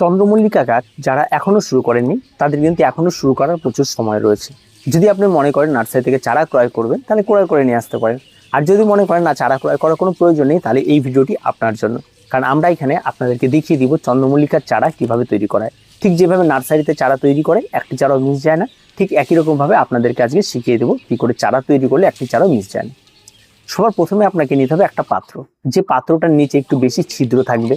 চন্দ্রমল্লিকা গাছ যারা এখনও শুরু করেননি, তাদের কিন্তু এখনও শুরু করার প্রচুর সময় রয়েছে। যদি আপনি মনে করেন নার্সারি থেকে চারা ক্রয় করবেন, তাহলে ক্রয় করে নিয়ে আসতে পারেন। আর যদি মনে করেন না চারা ক্রয় করার কোনো প্রয়োজন নেই, তাহলে এই ভিডিওটি আপনার জন্য। কারণ আমরা এখানে আপনাদেরকে দেখিয়ে দিব চন্দ্রমল্লিকার চারা কীভাবে তৈরি করা হয়। ঠিক যেভাবে নার্সারিতে চারা তৈরি করে, একটি চারাও মিস যায় না। ঠিক একই রকমভাবে আপনাদেরকে আজকে শিখিয়ে দেবো কী করে চারা তৈরি করলে একটি চারাও মিস যায় না। সবার প্রথমে আপনাকে নিতে হবে একটা পাত্র। যে পাত্রটার নিচে একটু বেশি ছিদ্র থাকবে,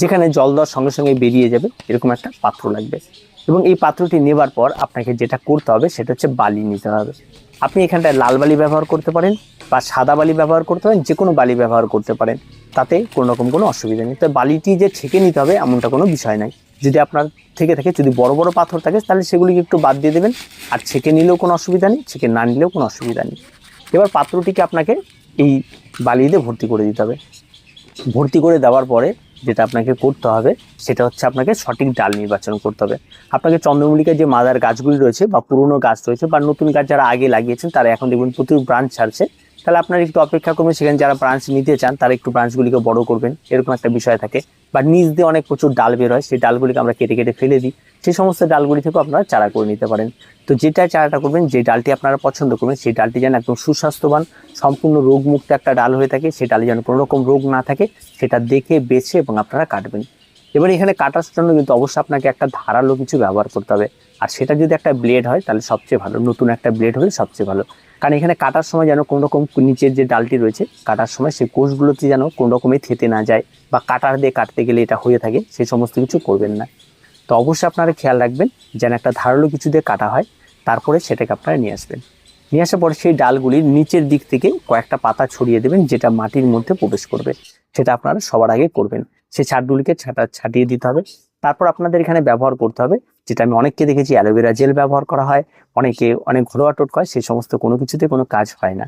যেখানে জল দেওয়ার সঙ্গে সঙ্গে বেরিয়ে যাবে, এরকম একটা পাত্র লাগবে। এবং এই পাত্রটি নেবার পর আপনাকে যেটা করতে হবে, সেটা হচ্ছে বালি নিতে হবে। আপনি এখানটায় লাল বালি ব্যবহার করতে পারেন বা সাদা বালি ব্যবহার করতে পারেন, যে কোনো বালি ব্যবহার করতে পারেন। তাতে কোনো রকম কোনো অসুবিধা নেই। তো বালিটি যে ছেঁকে নিতে হবে, এমনটা কোনো বিষয় নাই। যদি আপনার থেকে থাকে, যদি বড় বড় পাথর থাকে, তাহলে সেগুলিকে একটু বাদ দিয়ে দেবেন। আর ছেঁকে নিলেও কোনো অসুবিধা নেই, ছেঁকে না নিলেও কোনো অসুবিধা নেই। এবার পাত্রটিকে আপনাকে এই বালি দিয়ে ভর্তি করে দিতে হবে। ভর্তি করে দেওয়ার পরে যেটা আপনাকে করতে হবে, সেটা হচ্ছে আপনাকে সঠিক ডাল নির্বাচন করতে হবে। আপনাকে চন্দ্রমল্লিকার যে মাদার গাছগুলি রয়েছে বা পুরনো গাছ রয়েছে বা নতুন গাছ যারা আগে লাগিয়েছেন, তারা এখন দেখবেন প্রচুর ব্রাঞ্চ ছাড়ছে। তাহলে আপনার একটু অপেক্ষা করবেন, সেখানে যারা ব্রাঞ্চ নিতে চান, তারা একটু ব্রাঞ্চগুলিকে বড় করবেন, এরকম একটা বিষয় থাকে। বা নিচ দিয়ে অনেক প্রচুর ডাল বের হয়, সেই ডালগুলিকে আমরা কেটে কেটে ফেলে দিই। সেই সমস্ত ডালগুলি থেকেও আপনারা চারা করে নিতে পারেন। তো যেটা চারাটা করবেন, যে ডালটি আপনারা পছন্দ করবেন, সেই ডালটি যেন একদম সুস্বাস্থ্যবান, সম্পূর্ণ রোগমুক্ত একটা ডাল হয়ে থাকে, সেই ডালে যেন কোনো রকম রোগ না থাকে, সেটা দেখে, বেছে এবং আপনারা কাটবেন। এবার এখানে কাটার জন্য কিন্তু অবশ্যই আপনাকে একটা ধারালো কিছু ব্যবহার করতে হবে। আর সেটা যদি একটা ব্লেড হয়, তাহলে সবচেয়ে ভালো। নতুন একটা ব্লেড হলে সবচেয়ে ভালো। কারণ এখানে কাটার সময় যেন কোনো রকম নিচের যে ডালটি রয়েছে, কাটার সময় সেই কোষগুলোতে যেন কোনো রকমই থেতে না যায় বা কাটার দিয়ে কাটতে গেলে এটা হয়ে থাকে সেই সমস্ত কিছু করবেন না। তো অবশ্যই আপনারা খেয়াল রাখবেন যেন একটা ধারালো কিছু দিয়ে কাটা হয়, তারপরে সেটাকে আপনারা নিয়ে আসবেন। নিয়ে আসার পরে সেই ডালগুলির নিচের দিক থেকে কয়েকটা পাতা ছড়িয়ে দেবেন, যেটা মাটির মধ্যে প্রবেশ করবে। সেটা আপনারা সবার আগে করবেন। সেই ছাড়গুলিকে ছাটা, ছাটিয়ে দিতে হবে। তারপর আপনাদের এখানে ব্যবহার করতে হবে যেটা আমি অনেককে দেখেছি অ্যালোভেরা জেল ব্যবহার করা হয়, অনেকে অনেক ঘরোয়া টোটকা হয় সেই সমস্ত কোনো কিছুতে কোনো কাজ হয় না।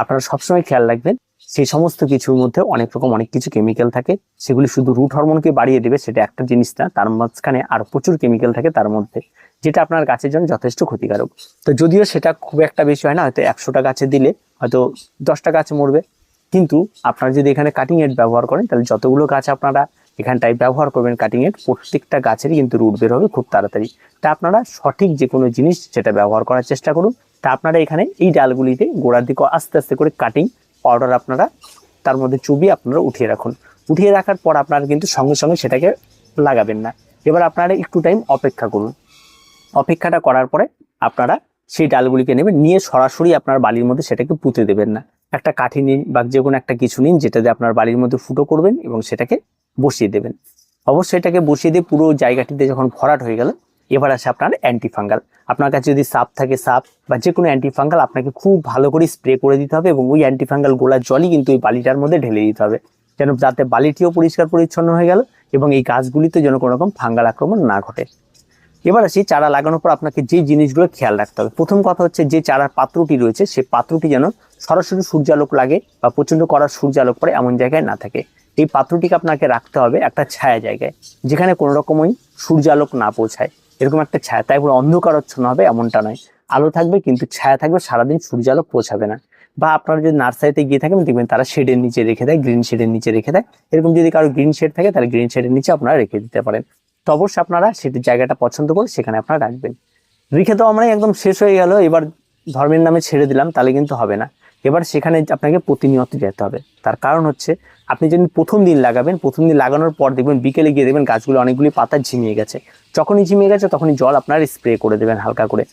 আপনারা সবসময় খেয়াল রাখবেন, সেই সমস্ত কিছুর মধ্যে অনেক রকম অনেক কিছু কেমিক্যাল থাকে, সেগুলি শুধু রুট হরমোনকে বাড়িয়ে দেবে, সেটা একটা জিনিস না, তার মাঝখানে আর প্রচুর কেমিক্যাল থাকে তার মধ্যে, যেটা আপনার গাছের জন্য যথেষ্ট ক্ষতিকারক। তো যদিও সেটা খুব একটা বেশি হয় না, হয়তো একশোটা গাছে দিলে হয়তো দশটা গাছ মরবে, কিন্তু আপনারা যদি এখানে কাটিং এড ব্যবহার করেন, তাহলে যতগুলো গাছ আপনারা এখানটায় ব্যবহার করবেন কাটিং এড প্রত্যেকটা গাছেরই কিন্তু রুট বের হবে খুব তাড়াতাড়ি। তা আপনারা সঠিক যে কোনো জিনিস যেটা ব্যবহার করার চেষ্টা করুন। তা আপনারা এখানে এই ডালগুলিতে গোড়ার দিকে আস্তে আস্তে করে কাটিং পাউডার আপনারা তার মধ্যে চুবিয়ে আপনারা উঠিয়ে রাখুন। উঠিয়ে রাখার পর আপনারা কিন্তু সঙ্গে সঙ্গে সেটাকে লাগাবেন না। এবার আপনারা একটু টাইম অপেক্ষা করুন। অপেক্ষাটা করার পরে আপনারা সেই ডালগুলিকে নেবেন, নিয়ে সরাসরি আপনার বালির মধ্যে সেটাকে পুঁতে দেবেন না। একটা কাঠি নিন বা যে কোনো একটা কিছু নিন যেটা দিয়ে আপনার বালির মধ্যে ফুটো করবেন এবং সেটাকে বসিয়ে দেবেন। অবশ্যই এটাকে বসিয়ে দিয়ে পুরো জায়গাটিতে যখন ভরাট হয়ে গেল, এবার আসে আপনার অ্যান্টিফাঙ্গাল আপনার কাছে যদি সাপ থাকে, সাপ বা যে কোনো অ্যান্টিফাঙ্গাল আপনাকে খুব ভালো করে স্প্রে করে দিতে হবে এবং ওই অ্যান্টিফাঙ্গাল গোলার জলই কিন্তু ওই বালিটার মধ্যে ঢেলে দিতে হবে, যেন যাতে বালিটিও পরিষ্কার পরিচ্ছন্ন হয়ে গেল এবং এই গাছগুলিতে যেন কোনো রকম ফাঙ্গাল আক্রমণ না ঘটে। এবার আসি চারা লাগানোর পর আপনাকে যে জিনিসগুলো খেয়াল রাখতে হবে। প্রথম কথা হচ্ছে যে চারার পাত্রটি রয়েছে সেই পাত্রটি যেন সরাসরি সূর্যালোক লাগে বা প্রচণ্ড করার সূর্যালোক পড়ে এমন জায়গায় না থাকে। এই পাত্রটিকে আপনাকে রাখতে হবে একটা ছায়া জায়গায়, যেখানে কোনো রকমই সূর্যালোক না পৌঁছায়। এরকম একটা ছায়া, তাই পুরো অন্ধকারচ্ছন্ন হবে এমনটা নয়। আলো থাকবে কিন্তু ছায়া থাকবে, সারাদিন সূর্যালোক পৌঁছাবে না। বা আপনারা যদি নার্সারিতে গিয়ে থাকেন, দেখবেন তারা শেডের নিচে রেখে দেয়, গ্রিন শেডের নিচে রেখে দেয়। এরকম যদি কারও গ্রিন শেড থাকে, তাহলে গ্রিন শেডের নিচে আপনারা রেখে দিতে পারেন। তো অবশ্যই আপনারা সেটির জায়গাটা পছন্দ করে সেখানে আপনারা রাখবেন। রেখে তো মানে একদম শেষ হয়ে গেল, এবার ধর্মের নামে ছেড়ে দিলাম, তাহলে কিন্তু হবে না। এবার সেখানে আপনাকে প্রতিনিয়ত যেতে হবে। তার কারণ হচ্ছে, আপনি যদি প্রথম দিন লাগাবেন, প্রথম দিন লাগানোর পর দেখবেন বিকেলে গিয়ে দেখবেন গাছগুলো অনেকগুলি পাতা ঝিমিয়ে গেছে। যখনই ঝিমিয়ে গেছে তখনই জল আপনার স্প্রে করে দেবেন হালকা করে।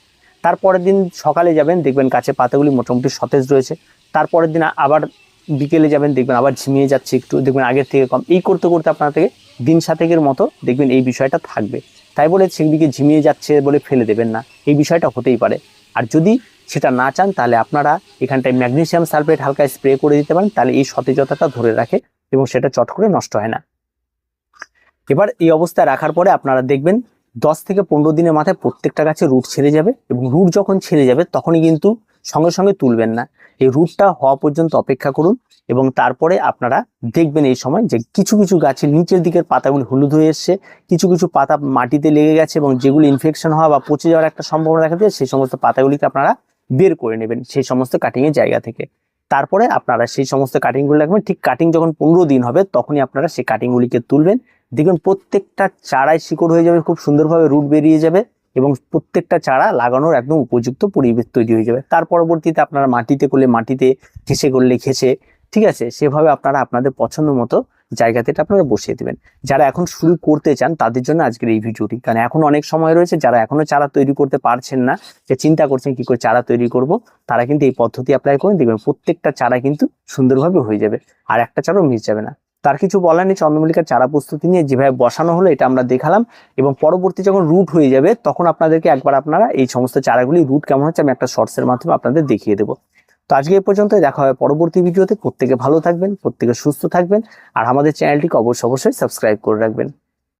তারপরের দিন সকালে যাবেন, দেখবেন গাছে পাতাগুলি মোটামুটি সতেজ রয়েছে। তারপরের দিন আবার বিকেলে যাবেন, দেখবেন আবার ঝিমিয়ে যাচ্ছে একটু, দেখবেন আগের থেকে কম। এই করতে করতে আপনার থেকে দিন সাতেকের মতো দেখবেন এই বিষয়টা থাকবে। তাই বলে সেদিকে ঝিমিয়ে যাচ্ছে বলে ফেলে দেবেন না। এই বিষয়টা হতেই পারে। আর যদি সেটা না চান, তাহলে আপনারা এখানটায় ম্যাগনেশিয়াম সালফেট হালকা স্প্রে করে দিতে পারেন, তাহলে এই সতেজতাটা ধরে রাখে এবং সেটা চট করে নষ্ট হয় না। এবার এই অবস্থায় রাখার পরে আপনারা দেখবেন দশ থেকে পনেরো দিনের মাথায় প্রত্যেকটা গাছে রুট ছেড়ে যাবে এবং রুট যখন ছেড়ে যাবে, তখনই কিন্তু সঙ্গে সঙ্গে তুলবেন না। এই রুটটা হওয়া পর্যন্ত অপেক্ষা করুন এবং তারপরে আপনারা দেখবেন এই সময় যে কিছু কিছু গাছের নিচের দিকের পাতাগুলি হলুদ হয়ে এসছে, কিছু কিছু পাতা মাটিতে লেগে গেছে এবং যেগুলি ইনফেকশন হওয়া বা পচে যাওয়ার একটা সম্ভাবনা দেখা যায় সেই সমস্ত পাতাগুলিকে আপনারা বের করে নেবেন সেই সমস্ত কাটিংয়ের জায়গা থেকে। তারপরে আপনারা সেই সমস্ত কাটিংগুলো রাখবেন ঠিক কাটিং যখন পনেরো দিন হবে তখনই আপনারা সেই কাটিংগুলিকে তুলবেন। দেখবেন প্রত্যেকটা চারায় শিকড় হয়ে যাবে, খুব সুন্দরভাবে রুট বেরিয়ে যাবে। এবং প্রত্যেকটা চারা লাগানোর একদম উপযুক্ত পরিবেশ তৈরি হয়ে যাবে। তার পরবর্তীতে আপনারা মাটিতে করলে মাটিতে ঘেসে করলে ঘেসে ঠিক আছে? সেভাবে আপনারা আপনাদের পছন্দ মতো জায়গাতে এটা আপনারা বসিয়ে দেবেন। যারা এখন শুরু করতে চান, তাদের জন্য আজকের এই ভিডিওটি। কারণ এখন অনেক সময় রয়েছে, যারা এখনও চারা তৈরি করতে পারছেন না, যে চিন্তা করছেন কি করে চারা তৈরি করব, তারা কিন্তু এই পদ্ধতি অ্যাপ্লাই করুন দেখবেন, প্রত্যেকটা চারা কিন্তু সুন্দরভাবে হয়ে যাবে। আর একটা চারাও মিস যাবে না। তার কিছু বলার নেই, চন্দ্রমল্লিকার চারা প্রস্তুতি নিয়ে যেভাবে বসানো হলো এটা আমরা দেখালাম। এবং পরবর্তী যখন রুট হয়ে যাবে, তখন আপনাদেরকে একবার আপনারা এই সমস্ত চারাগুলি রুট কেমন হচ্ছে আমি একটা শর্টসের মাধ্যমে আপনাদের দেখিয়ে দেবো। তো আজকে এ পর্যন্ত দেখা হবে পরবর্তী ভিডিওতে প্রত্যেকে ভালো থাকবেন, প্রত্যেকে সুস্থ থাকবেন। আর আমাদের চ্যানেলটিকে অবশ্যই অবশ্যই সাবস্ক্রাইব করে রাখবেন।